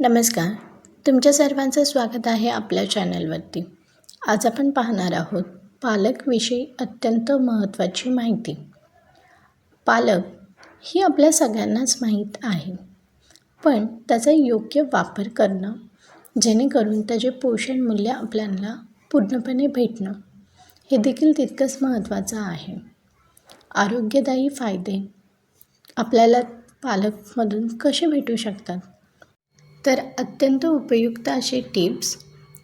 नमस्कार. तुमच्या सर्वांचं स्वागत आहे आपल्या चॅनलवरती. आज आपण पाहणार आहोत पालकविषयी अत्यंत महत्त्वाची माहिती. पालक ही आपल्या सगळ्यांनाच माहीत आहे. पण त्याचा योग्य वापर करणं जेणेकरून त्याचे पोषण मूल्य आपल्याला पूर्णपणे भेटणं हे देखील तितकंच महत्त्वाचं आहे. आरोग्यदायी फायदे आपल्याला पालकमधून कसे भेटू शकतात? तर अत्यंत उपयुक्त असे टिप्स.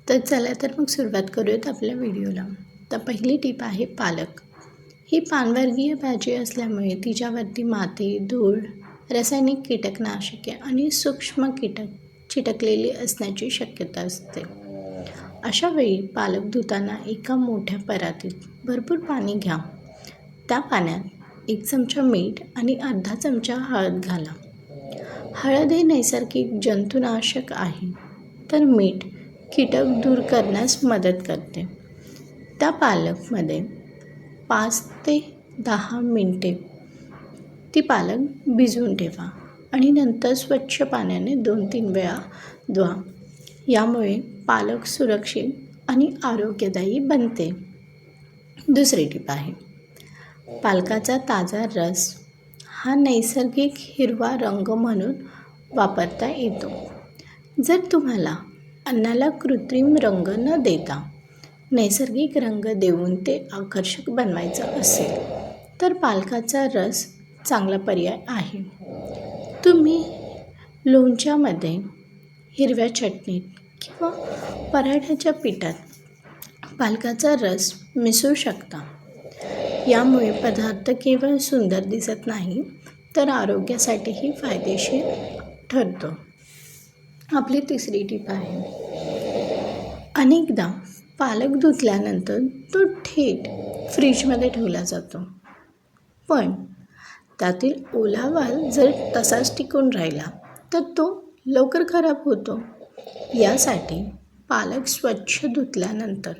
तर चला तर मग सुरुवात करूयात आपल्या व्हिडिओला. तर पहिली टीप आहे पालक. ही पानवर्गीय भाजी असल्यामुळे तिच्यावरती माती धूळ रासायनिक कीटकनाशके आणि सूक्ष्म कीटक चिटकलेली असण्याची शक्यता असते. अशा वेळी पालक धुताना एका मोठ्या परातीत भरपूर पाणी घ्या. त्या पाण्यात एक चमचा मीठ आणि अर्धा चमचा हळद घाला. हळद हे नैसर्गिक जंतुनाशक आहे. तर मीठ कीटक दूर करण्यास मदत करते. त्या पालकमध्ये पाच ते दहा मिनटे ती पालक भिजवून ठेवा आणि नंतर स्वच्छ पाण्याने दोन तीन वेळा धुवा. यामुळे पालक सुरक्षित आणि आरोग्यदायी बनते. दुसरी टीप आहे. पालकाचा ताजा रस हा नैसर्गिक हिरवा रंग म्हणून वापरता येतो. जर तुम्हाला अन्नाला कृत्रिम रंग न देता नैसर्गिक रंग देऊन ते आकर्षक बनवायचं असेल तर पालकाचा रस चांगला पर्याय आहे. तुम्ही लोणच्यामध्ये हिरव्या चटणीत किंवा पराठ्याच्या पिठात पालकाचा रस मिसळू शकता. यामुळे पदार्थ केवळ सुंदर दिसत नाही तर आरोग्यासाठीही फायदेशीर ठरतो. आपली तिसरी टीप आहे. अनेकदा पालक धुतल्यानंतर तो थेट फ्रीजमध्ये ठेवला जातो. पण त्यातील ओलावा जर तसाच टिकून राहिला तर तो लवकर खराब होतो. यासाठी पालक स्वच्छ धुतल्यानंतर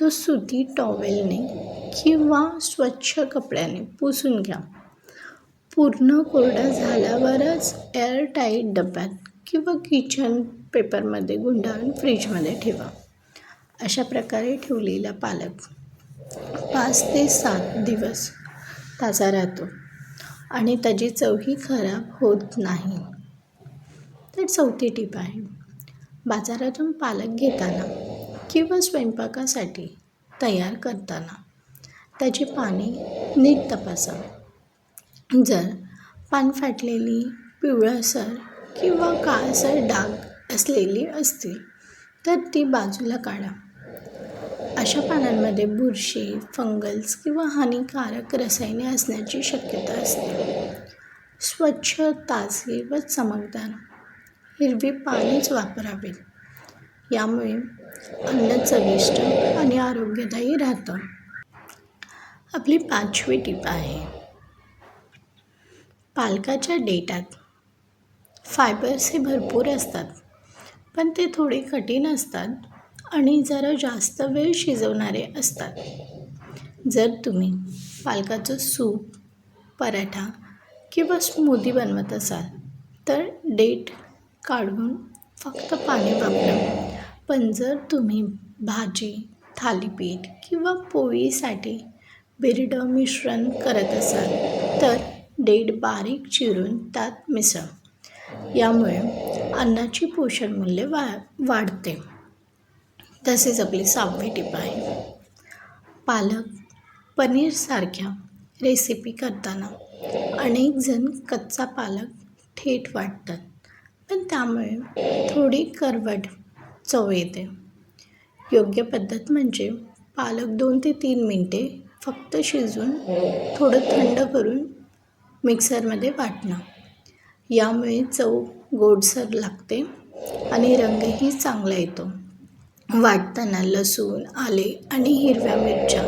तो सुती टॉवेलने किंवा स्वच्छ कपड्याने पुसून घ्या. पूर्ण कोरडा झाल्यावरच एअरटाईट डब्यात किंवा किचन पेपरमध्ये गुंडाळून फ्रीजमध्ये ठेवा. अशा प्रकारे ठेवलेला पालक पाच ते सात दिवस ताजा राहतो आणि त्याची चवही खराब होत नाही. तर चौथी टीप आहे. बाजारातून पालक घेताना किंवा स्वयंपाकासाठी तयार करताना त्याची पाने नीट तपासा. जर पान फाटलेली पिवळसर किंवा काळसर डाग असलेली असतील तर ती बाजूला काढा. अशा पानांमध्ये बुरशी फंगल्स किंवा हानिकारक रसायने असण्याची शक्यता असते. स्वच्छ ताजे व चमकदार हिरवी पानेच वापरावीत. यामुळे अन्न चविष्ट आणि आरोग्यदायी राहतं. आपली पाचवी टीप आहे. पालकाच्या डेटात फायबर्स हे भरपूर असतात पण ते थोडे कठीण असतात आणि जरा जास्त वेळ शिजवणारे असतात. जर तुम्ही पालकाचं सूप पराठा किंवा स्मूदी बनवत असाल तर डेट काढून फक्त पाणी वापरा. पण जर तुम्ही भाजी थालीपीठ किंवा पोळीसाठी बिरडं मिश्रण करत असाल तर डेट बारीक चिरून त्यात मिसळ. यामुळे अन्नाची पोषण मूल्य वा वाढते. तसेच आपली सहावी टिप आहे. पालक पनीरसारख्या रेसिपी करताना अनेक जण कच्चा पालक थेट वाटतात. पण त्यामुळे थोडी करवट चव येते. योग्य पद्धत म्हणजे पालक दोन ते तीन मिनटे फक्त शिजवून थोडं थंड करून मिक्सरमध्ये वाटणं. यामुळे चव गोडसर लागते आणि रंगही चांगला येतो. वाटताना लसूण आले आणि हिरव्या मिरच्या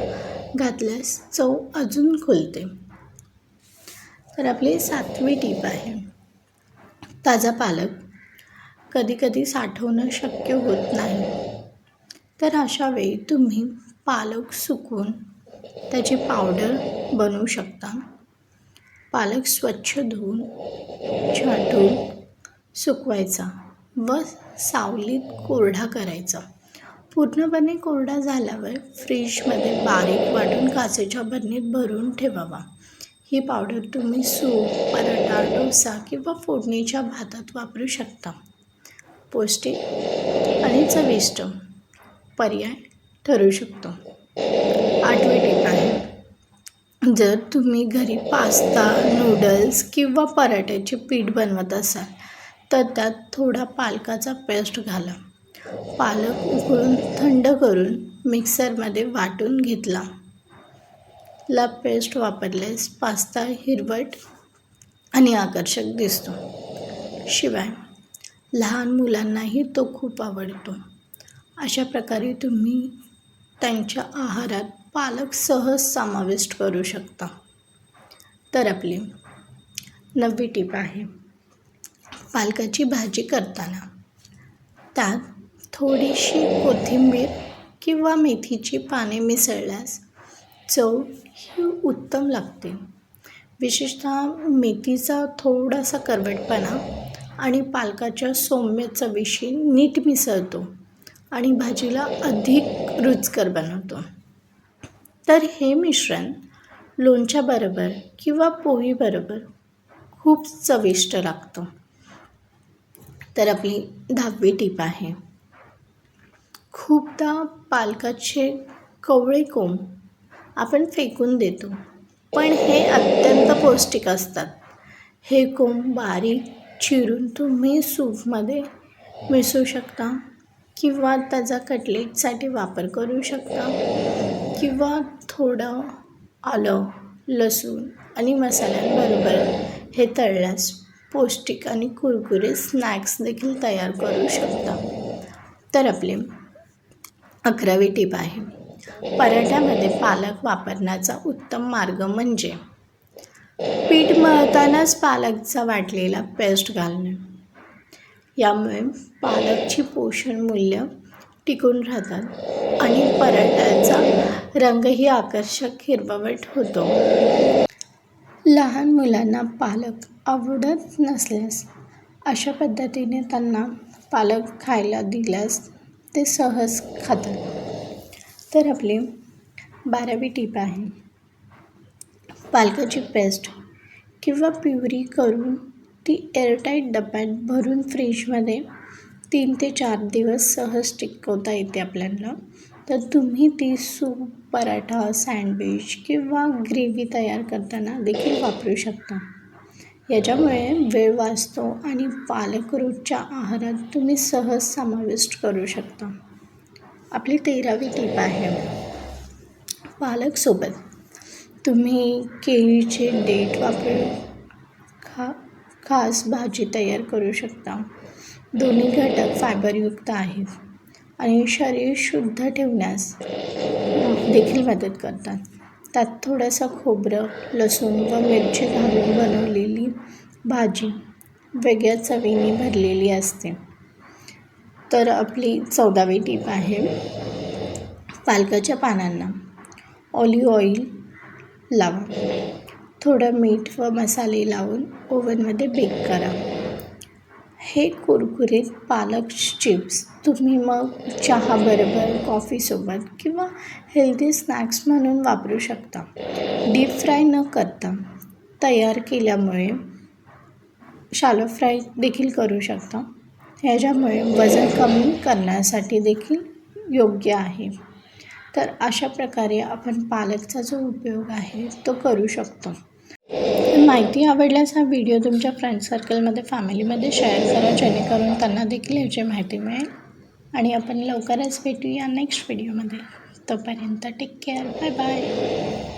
घातल्यास चव अजून खुलते. तर आपली सातवी टीप आहे. ताजा पालक कधीकधी साठवणं शक्य होत नाही. तर अशा वेळी तुम्ही पालक सुकवून त्याची पावडर बनवू शकता. पालक स्वच्छ धुवून छाटून सुकवायचा व सावलीत कोरडा करायचा. पूर्णपणे कोरडा झाल्यावर फ्रीजमध्ये बारीक वाटून काचेच्या बरणीत भरून ठेवावा. ही पावडर तुम्ही सूप पराठा डोसा किंवा फोडणीच्या भातात वापरू शकता. पौष्टिक आणि चविष्ट पर्याय ठरू शकतो. आठवी टीप आहे जर तुम्ही घरी पास्ता नूडल्स किंवा पराठ्याचे पीठ बनवत असाल तर त्यात थोडा पालकाचा पेस्ट घाला. पालक उकळून थंड करून मिक्सरमध्ये वाटून घेतला. ला पेस्ट वापरल्यास पास्ता हिरवट आणि आकर्षक दिसतो. शिवाय लहान मुलांनाही तो खूप आवडतो. अशा प्रकारे तुम्ही त्यांच्या आहारात पालक सहज समाविष्ट करू शकता. तर आपली नववी टीप आहे. पालकाची भाजी करताना त्यात थोडीशी कोथिंबीर किंवा मेथीची पाने मिसळल्यास चव ही उत्तम लागते. विशेषतः मेथीचा थोडासा करवटपणा आणि पालकाच्या सौम्य चवीशी नीट मिसळतो आणि भाजीला अधिक रुचकर बनवतो. तर हे मिश्रण लोणच्याबरोबर किंवा पोळीबरोबर खूप चविष्ट लागतं. तर आपली दहावी टीप आहे. खूपदा पालकाचे कवळे कोंब आपण फेकून देतो पण हे अत्यंत पौष्टिक असतात. हे कोंब बारीक चिरून तुम्ही सूपमध्ये मिसळू शकता किंवा त्याचा कटलेटसाठी वापर करू शकता किंवा थोडं आलं लसूण आणि मसाल्यांबरोबर हे तळल्यास पौष्टिक आणि कुरकुरे स्नॅक्स देखील तयार करू शकता. तर आपले अकरावी टीप आहे. पराठ्यामध्ये पालक वापरण्याचा उत्तम मार्ग म्हणजे पीठ मळतानाच पालकचा वाटलेला पेस्ट घालणे. यामुळे पालकची पोषण मूल्य टिकून राहतात आणि पराठ्याचा रंगही आकर्षक हिरवट होतो. लहान मुलांना पालक आवडत नसल्यास अशा पद्धतीने त्यांना पालक खायला दिल्यास ते सहज खातात. तर आपली बारावी टीप आहे. पालकाची पेस्ट किंवा प्युरी करून ती एअरटाईट डब्यात भरून फ्रीजमध्ये तीन ते चार दिवस सहज टिकवता येते आपल्याला. तर तुम्ही ती सूप पराठा सँडविच किंवा ग्रेव्ही तयार करताना देखील वापरू शकता. याच्यामुळे वेळ वाचतो आणि पालक रोजच्या आहारात तुम्ही सहज समाविष्ट करू शकता. आपली तेरावी टीप आहे. पालकसोबत तुम्ही केळीचे देठ वापरून खा खास भाजी तयार करू शकता. दोन्ही घटक फायबरयुक्त आहेत आणि शरीर शुद्ध ठेवण्यास देखील मदत करतात. त्यात थोडंसं खोबरं लसूण व मिरची घालून बनवलेली भाजी वेगळ्या चवीने भरलेली असते. तर आपली चौदावी टीप आहे पालकाच्या पानांना. ऑलिव्ह ऑइल लावा थोडं मीठ व मसाले लावून ओव्हनमध्ये बेक करा. हे कुरकुरीत पालक चिप्स तुम्ही मग चहाबरोबर कॉफीसोबत किंवा हेल्दी स्नॅक्स म्हणून वापरू शकता. डीप फ्राय न करता तयार केल्यामुळे शालो फ्राय देखील करू शकता. ह्याच्यामुळे वजन कमी करण्यासाठी देखील योग्य आहे. तर अशा प्रकारे आपण पालकचा जो उपयोग आहे तो करू शकतो. माहिती आवडल्यास हा व्हिडिओ तुमच्या फ्रेंड सर्कलमध्ये फॅमिलीमध्ये शेअर करा जेणेकरून त्यांना देखील याची माहिती मिळेल. आणि आपण लवकरच भेटूया नेक्स्ट व्हिडिओमध्ये तोपर्यंत टेक केअर बाय बाय